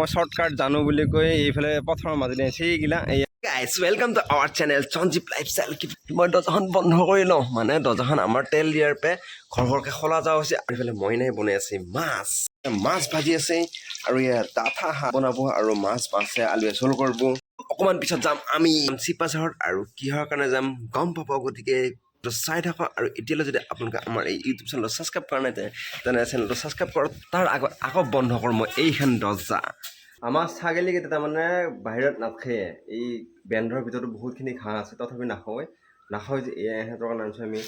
মই শ্বৰ্টকাট জানো বুলি কৈ এইফালে পথৰৰ মাজেদি এইগিলা এই guys welcome to our channel Sanjib lifestyle মই দৰ্জাখন বন্ধ কৰি লওঁ। মানে দৰ্জাখন আমাৰ তেল দিয়াৰ পে ঘৰ ঘৰকৈ খোলা যোৱা হৈছে। আৰু এইফালে মইনাই বনাই আছে মাছ। মাছ ভাজি আছে আৰু ইয়াত ডাঠা শাক বনাব আৰু মাছ মাছে আলুৱে জোল কৰিব। অকণমান পিছত যাম আমি চিপাচাৰত আৰু কিহৰ কাৰণে যাম গম পাব গতিকে তো চাই থাকক আৰু এতিয়ালৈ যদি আপোনালোকে আমাৰ এই ইউটিউব চেনেলটো ছাবস্ক্ৰাইব কৰা নাই তেনে চেনেলটো ছাবস্ক্ৰাইব কৰক। তাৰ আগত আকৌ বন্ধ কৰোঁ মই এইখন দৰ্জা। আমাৰ ছাগলীকেইটা তাৰমানে বাহিৰত নাথাকে এই বেণ্ডৰ ভিতৰতো বহুতখিনি ঘাঁহ আছে, তথাপি নাখাওঁৱে নাখাওঁ যে ইহঁতৰ কাৰণে আনিছোঁ আমি।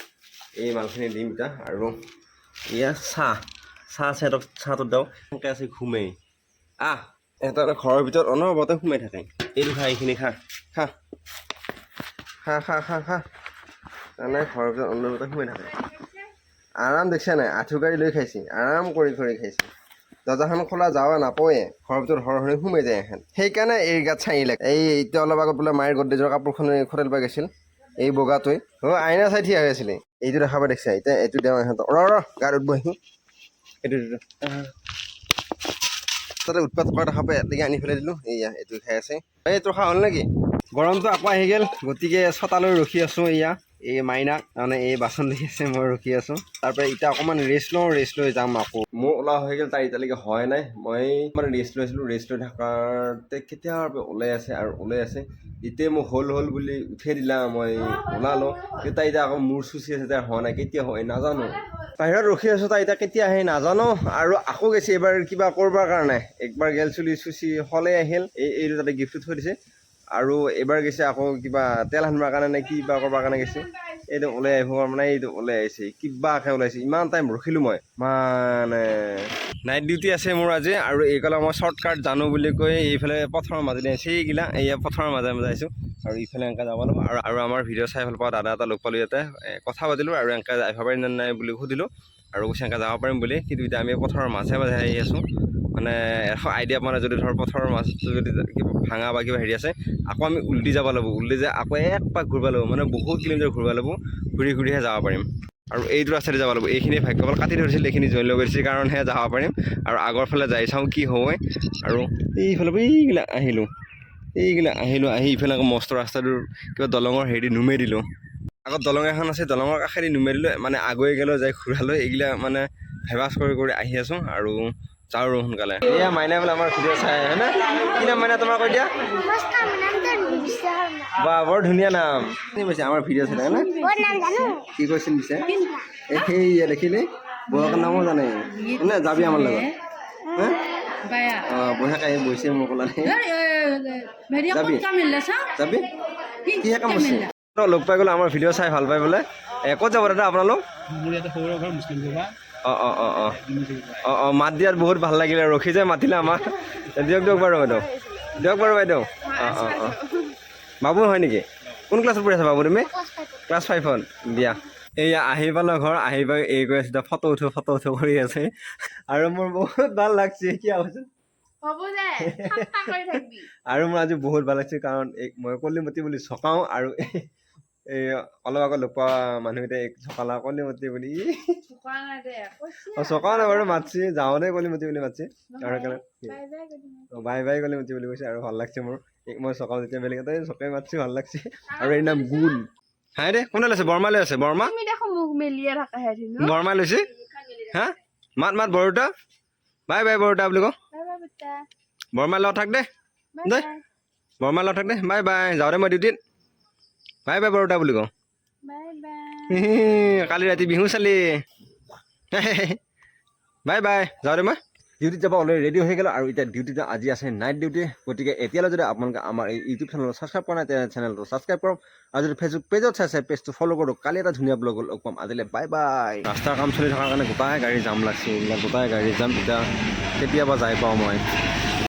এই মালখিনি দিম এতিয়া আৰু এয়া চাহ। চাহ সিহঁতক, চাহটো দিওঁ এনেকৈ আছে, ঘুমেই। আহ ইহঁতৰ ঘৰৰ ভিতৰত অনবৰতে সোমাই থাকে। এইটো খা এইখিনি খা। খা। খা খা খা খা। তাৰমানে ঘৰৰ ভিতৰত অনবৰতে সোমাই থাকে। আৰাম দেখিছে নাই? আঁঠু গাড়ী লৈ খাইছে, আৰাম কৰি কৰি খাইছে। দৰ্জাখন খোলা যাৱা নাপয়ে ঘৰৰ ভিতৰত সৰ সৰি সোমাই যায় এহেঁত সেইকাৰণে এই গাত চাই লাগে এই এতিয়া অলপ আগত বোলে মায়ের গড্ৰেজৰ কাপোৰখন খোটাল পাই গৈছিল, এই বগাটোৱে। অ, আইনা চাই থিয়া হৈ আছিলে। এইটো দেখা পাই দেখিছে? এতিয়া এইটো দেওঁ ইহঁতক। ৰ ৰ, গাত এইটো তাতে উৎপাত কৰা দেখা পাই এতিয়ালৈকে আনি পেলাই দিলোঁ। এয়া এইটো খাই আছে। এই তোৰ খা হ'ল নেকি? গৰমটো আকৌ আহি গ'ল। গতিকে ছটালৈ ৰখি আছোঁ এয়া এই মাইনাক তাৰমানে এই বাচন দেখি আছে মই ৰখি আছোঁ। তাৰপৰা এতিয়া অকণমান ৰেষ্ট লওঁ ৰেষ্ট লৈ যাম আকৌ। মোৰ ওলোৱা হৈ গ'ল তাৰ এতিয়ালৈকে হোৱাই নাই। মই মানে ৰেষ্ট লৈছিলোঁ ৰেষ্ট লৈ থকাতে কেতিয়াৰ পৰা ওলাই আছে আৰু ওলাই আছে। এতিয়া মোক হ'ল হ'ল বুলি উঠিয়াই দিলা মই ওলালোঁ। কিন্তু তাই এতিয়া আকৌ মূৰ চুচি আছে তাই হোৱা নাই। কেতিয়া হয় নাজানো। বাহিৰত ৰখি আছোঁ তাই এতিয়া কেতিয়া আহে নাজানো। আৰু আকৌ গৈছে এইবাৰ কিবা কৰিবৰ কাৰণে। একবাৰ গেল চুলি চুচি হলে আহিল। এই এইটো তাতে গিফ্টটো থৈ দিছে। আৰু এইবাৰ গৈছে আকৌ কিবা তেল সানিবৰ কাৰণে নে কিবা কৰিবৰ কাৰণে গৈছে। এইটো ওলাই আহিব মানে এইটো ওলাই আহিছে। কিবাকে ওলাইছে। ইমান টাইম ৰখিলোঁ মই। মানে নাইট ডিউটি আছে মোৰ আজি আৰু এইফালে মই শ্বৰ্টকাট জানো বুলি কৈ এইফালে পথৰৰ মাজেদি আহিছে। এইগিলা এইয়া পথৰৰ মাজে মাজে আহিছোঁ। আৰু ইফালে এনেকৈ যাব লাগিব। আৰু আৰু আমাৰ ভিডিঅ' চাই ভালো পোৱা দাদা এটা লগ পালোঁ ইয়াতে। কথা পাতিলোঁ আৰু এনেকৈ আহিব পাৰিম নে নাই বুলি সুধিলোঁ। আৰু কৈছে এনেকৈ যাব পাৰিম বুলি। কিন্তু এতিয়া আমি পথৰৰ মাজে মাজে আহি আছোঁ। মানে এখন আইডিয়া নাই যদি ধৰ পথৰৰ মাজটো যদি কিবা ভাঙা বা কিবা হেৰি আছে আকৌ আমি উল্টি যাব লাগিব। উল্টি যায় আকৌ এক পাক ঘূৰিব লাগিব। মানে বহুত কিলোমিটাৰ ঘূৰিব লাগিব। ঘূৰি ঘূৰিহে যাব পাৰিম। আৰু এইটো ৰাস্তাতে যাব লাগিব। এইখিনি ভাগ্যবল কাটি ধৰিছিল এইখিনি জইন লৈ গৈছিল কাৰণেহে যাব পাৰিম। আৰু আগৰ ফালে যাই চাওঁ কি হয়। আৰু এইফালে পৰা এইগিলা আহিলোঁ। এইগিলা আহিলোঁ আহি ইফালে আকৌ মস্ত ৰাস্তাটোৰ কিবা দলঙৰ হেৰি নুমাই দিলোঁ। আগত দলং এখন আছে দলঙৰ কাষেদি নুমাই দিলোঁ। মানে আগুৱাই গ'লেও যাই ঘূৰালৈ এইগিলা মানে ভেবাচ কৰি কৰি আহি আছোঁ। আৰু আৰু সোনকালে। এয়া মাইনা বোলে আমাৰ ভিডিঅ' চাই হয়নে? কি নাম মাইনা তোমাৰ কৈ দিয়া বা বৰ ধুনীয়া নাম। কি কৈছে আমাৰ ভিডিঅ' চাই janu. কি কৈছিল পিছে এই সেয়া দেখিলে? বৌকৰ নামো জানে। নে যাবি আমাৰ লগত। হা? Baya. অঁ বঢ়িয়াকৈ আহি বহিছে kok kami lah যাবি। কিহে কাম আছে লগ পাই গ'লো আমাৰ ভিডিঅ' চাই ভালো পাই বোলে। এ ক'ত যাব দাদা আপোনালোক? মোৰ ইয়াতে সৰু ঘৰ মুছলিম অঁ অঁ অঁ অঁ। অঁ অঁ মাত দিয়াত বহুত ভাল লাগিলে। ৰখি যে মাতিলে আমাক। দিয়ক দিয়ক বাৰু বাইদেউ। দিয়ক বাৰু বাইদেউ। অঁ অঁ অঁ। বাবু হয় নেকি? কোন ক্লাছত পঢ়ি আছা বাবু তুমি? ক্লাছ ফাইভত। দিয়া। এয়া আহি পালোঁ ঘৰ আহি পাই এই কৰি আছে। ফটো উঠো ফটো উঠো কৰি আছে। আৰু মোৰ বহুত ভাল লাগছে। কি হৈছে আৰু মোৰ আজি বহুত ভাল লাগিছে। কাৰণ মই কলিমতি বুলি চকাওঁ আৰু এই- অলপ আগত লগ পোৱা মানুহকেইটাই এই চকালা কলিমতি বুলি। ই, কোৱা নাই। বাৰু মাতছি যাওঁতে কলিমতি বুলি মাতছি। আৰু সেইকাৰণে বাই বাই বাই কলিমতি বুলি কৈছে আৰু ভাল লাগছে মোৰ। মই চকাওঁ যেতিয়া বেলেগ এটা চকাই মাতছি ভাল লাগছে। আৰু এই নাম গুল। হাই দে কোনে লৈছে বৰমা? লৈ আছে বৰমা বৰমা লৈছে? হা? মাত মাত বৰুতা বাই বাই বৰুতা বুলি কওঁ। বৰমাৰ লগত থাক দে। দে। বৰমাৰ লগত থাক দে। বাই বাই যাওঁ দে মই ডিউটিত। বাই বাই বৰুতা বুলি কওঁ। Bye bye. কালি ৰাতি বিহু চালি। বাই বাই যাওঁ দে মই ডিউটিত যাব অলৰেডি ৰেডি হৈ গ'লো। আৰু এতিয়া ডিউটিত আজি আছে নাইট ডিউটি গতিকে এতিয়ালৈ যদি আপোনালোকে আমাৰ এই ইউটিউব চেনেলটো ছাবস্ক্ৰাইব কৰা নাই তেনে চেনেলটো ছাবস্ক্ৰাইব কৰক। আৰু যদি ফেচবুক পেজত চাইছে পেজটো ফ'ল' কৰক। কালি এটা ধুনীয়া ব্লগ লগ পাম। আজিলৈ বাই বাই। ৰাস্তাৰ কাম চলি থকাৰ কাৰণে গোটাই গাড়ী জাম লাগছে। এইবিলাক গোটাই গাড়ী জাম এতিয়া কেতিয়াবা যাই পাওঁ মই।